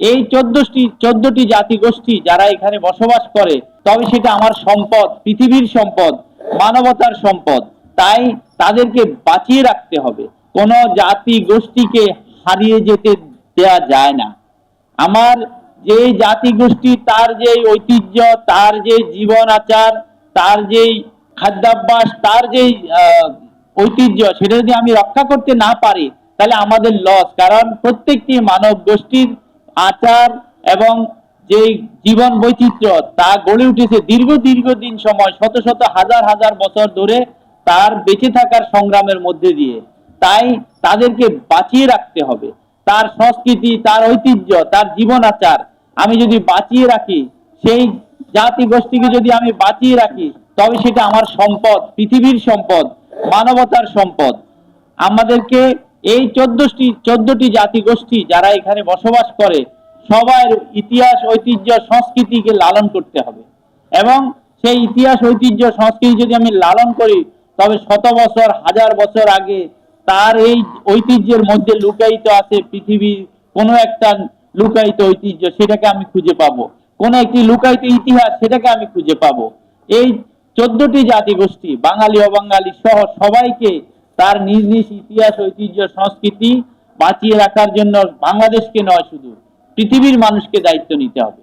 এই চোদ্দটি চোদ্দটি জাতি গোষ্ঠী যারা এখানে বসবাস করে, তবে সেটা আমার সম্পদ, পৃথিবীর সম্পদ, মানবতার সম্পদ। তাই তাদেরকে বাঁচিয়ে রাখতে হবে। কোনো জাতি গোষ্ঠীকে হারিয়ে যেতে দেয়া যায় না। আমার যে জাতি গোষ্ঠী, তার যে ঐতিহ্য, তার যে জীবন আচার, তার যে খাদ্যাভ্যাস, তার যে ঐতিহ্য, সেটা যদি আমি রক্ষা করতে না পারি, তাহলে আমাদের লস কারণ প্রত্যেকটি মানব গোষ্ঠীর আচার এবং যে জীবন বৈচিত্র্য তা গড়ে উঠেছে দীর্ঘ দীর্ঘ দিন সময়, শত শত, হাজার হাজার বছর ধরে তার বেঁচে থাকার সংগ্রামের মধ্যে দিয়ে। তাই তাদেরকে বাঁচিয়ে রাখতে হবে। তার সংস্কৃতি, তার ঐতিহ্য, তার জীবন আচার আমি যদি বাঁচিয়ে রাখি, সেই জাতি গোষ্ঠীকে যদি আমি বাঁচিয়ে রাখি, তবে সেটা আমার সম্পদ, পৃথিবীর সম্পদ, মানবতার সম্পদ। আমাদেরকে এই চোদ্দটি চোদ্দটি জাতি গোষ্ঠী যারা এখানে বসবাস করে, সবার ইতিহাস, ঐতিহ্য, সংস্কৃতিকে লালন করতে হবে। এবং সেই ইতিহাস, ঐতিহ্য, সংস্কৃতি যদি আমি লালন করি, তবে শত বছর, হাজার বছর আগে তার এই ঐতিহ্যের মধ্যে লুকায়িত আছে পৃথিবীর কোনো একটা লুকায়িত ঐতিহ্য, সেটাকে আমি খুঁজে পাবো। কোন একটি লুকায়িত ইতিহাস, সেটাকে আমি খুঁজে পাবো। এই চোদ্দটি জাতি গোষ্ঠী বাঙালি, অবাঙালি সহ সবাইকে তার নিজ নিজ ইতিহাস, ঐতিহ্য, সংস্কৃতি বাঁচিয়ে রাখার জন্য বাংলাদেশকে নয় শুধু, পৃথিবীর মানুষকে দায়িত্ব নিতে হবে।